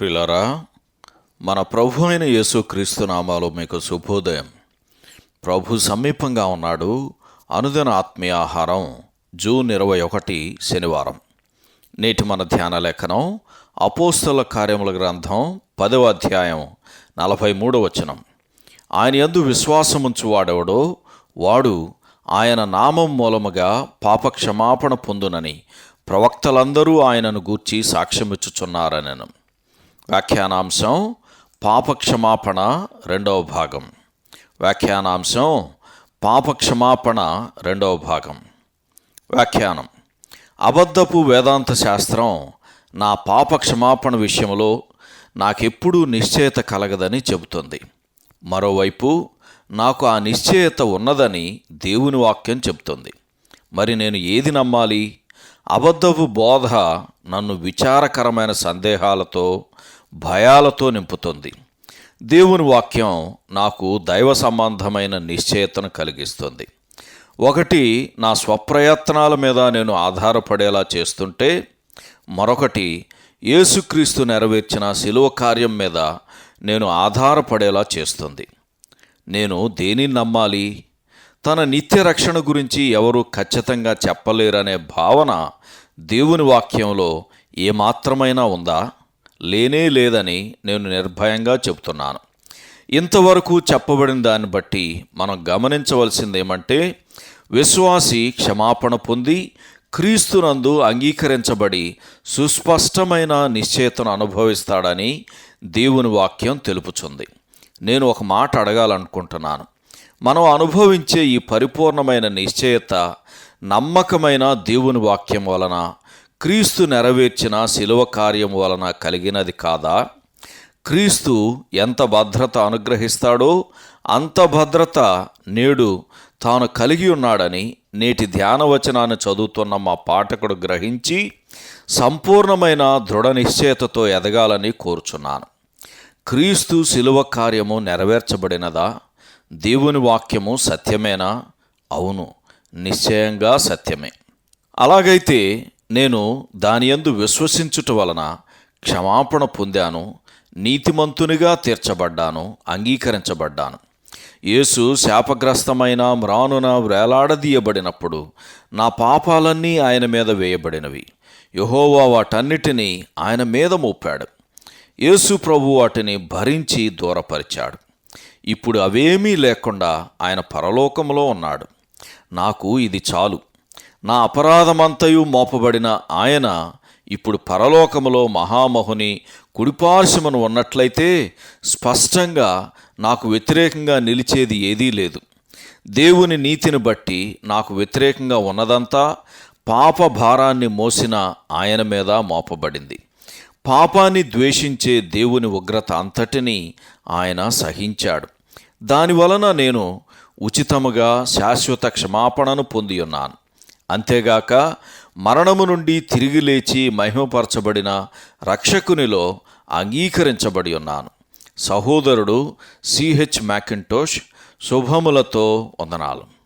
ప్రిలరా మన ప్రభు అయిన యేసుక్రీస్తు నామాలో మీకు శుభోదయం. ప్రభు సమీపంగా ఉన్నాడు. అనుదిన ఆత్మీయ ఆహారం జూన్ ఇరవై ఒకటి శనివారం. నేటి మన ధ్యాన లేఖనం అపోస్తల కార్యముల గ్రంథం పదవ అధ్యాయం నలభై మూడవ వచనం. ఆయన ఎందు విశ్వాసముంచు వాడెవడో వాడు ఆయన నామం మూలముగా పాపక్షమాపణ పొందునని ప్రవక్తలందరూ ఆయనను గూర్చి సాక్ష్యమిచ్చుచున్నారనను. వ్యాఖ్యానాంశం పాపక్షమాపణ రెండవ భాగం. వ్యాఖ్యానాంశం పాపక్షమాపణ రెండవ భాగం. వ్యాఖ్యానం. అబద్ధపు వేదాంత శాస్త్రం నా పాప క్షమాపణ విషయంలో నాకెప్పుడూ నిశ్చయత కలగదని చెబుతుంది. మరోవైపు నాకు ఆ నిశ్చయత ఉన్నదని దేవుని వాక్యం చెబుతుంది. మరి నేను ఏది నమ్మాలి? అబద్ధపు బోధ నన్ను విచారకరమైన సందేహాలతో భయాలతో నింపుతుంది. దేవుని వాక్యం నాకు దైవ సంబంధమైన నిశ్చయతను కలిగిస్తుంది. ఒకటి నా స్వప్రయత్నాల మీద నేను ఆధారపడేలా చేస్తుంటే మరొకటి యేసుక్రీస్తు నెరవేర్చిన శిలువ కార్యం మీద నేను ఆధారపడేలా చేస్తుంది. నేను దేనిని నమ్మాలి? తన నిత్య రక్షణ గురించి ఎవరూ ఖచ్చితంగా చెప్పలేరనే భావన దేవుని వాక్యంలో ఏమాత్రమైనా ఉందా? లేనే లేదని నేను నిర్భయంగా చెబుతున్నాను. ఇంతవరకు చెప్పబడిన దాన్ని బట్టి మనం గమనించవలసింది ఏమంటే విశ్వాసి క్షమాపణ పొంది క్రీస్తునందు అంగీకరించబడి సుస్పష్టమైన నిశ్చయతను అనుభవిస్తాడని దేవుని వాక్యం తెలుపుచుంది. నేను ఒక మాట అడగాలనుకుంటున్నాను. మనం అనుభవించే ఈ పరిపూర్ణమైన నిశ్చయత నమ్మకమైన దేవుని వాక్యం వలన క్రీస్తు నెరవేర్చిన శిలువ కార్యం వలన కలిగినది కాదా? క్రీస్తు ఎంత భద్రత అనుగ్రహిస్తాడో అంత భద్రత నేడు తాను కలిగి ఉన్నాడని నేటి ధ్యానవచనాన్ని చదువుతున్న మా పాఠకుడు గ్రహించి సంపూర్ణమైన దృఢ నిశ్చయతతో ఎదగాలని కోరుచున్నాను. క్రీస్తు శిలువ కార్యము నెరవేర్చబడినదా? దేవుని వాక్యము సత్యమేనా? అవును నిశ్చయంగా సత్యమే. అలాగైతే నేను దాని యందు విశ్వసించుట వలన క్షమాపణ పొందాను నీతిమంతునిగా తీర్చబడ్డాను అంగీకరించబడ్డాను. యేసు శాపగ్రస్తమైన మ్రానున వేలాడదీయబడినప్పుడు నా పాపాలన్నీ ఆయన మీద వేయబడినవి. యహోవా వాటన్నిటినీ ఆయన మీద మోపాడు. యేసు ప్రభు వాటిని భరించి దూరపరిచాడు. ఇప్పుడు అవేమీ లేకుండా ఆయన పరలోకంలో ఉన్నాడు. నాకు ఇది చాలు. నా అపరాధమంతయు మోపబడిన ఆయన ఇప్పుడు పరలోకములో మహామహుని కుడిపార్శ్వమును ఉన్నట్లయితే స్పష్టంగా నాకు వ్యతిరేకంగా నిలిచేది ఏదీ లేదు. దేవుని నీతిని బట్టి నాకు వ్యతిరేకంగా ఉన్నదంతా పాప భారాన్ని మోసిన ఆయన మీద మోపబడింది. పాపాన్ని ద్వేషించే దేవుని ఉగ్రత అంతటినీ ఆయన సహించాడు. దానివలన నేను ఉచితముగా శాశ్వత క్షమాపణను పొంది ఉన్నాను అంతేగాక మరణము నుండి తిరిగి లేచి మహిమపరచబడిన రక్షకునిలో అంగీకరించబడి ఉన్నాను. సహోదరుడు సిహెచ్ మ్యాకింటోష్ శుభములతో వందనాలు.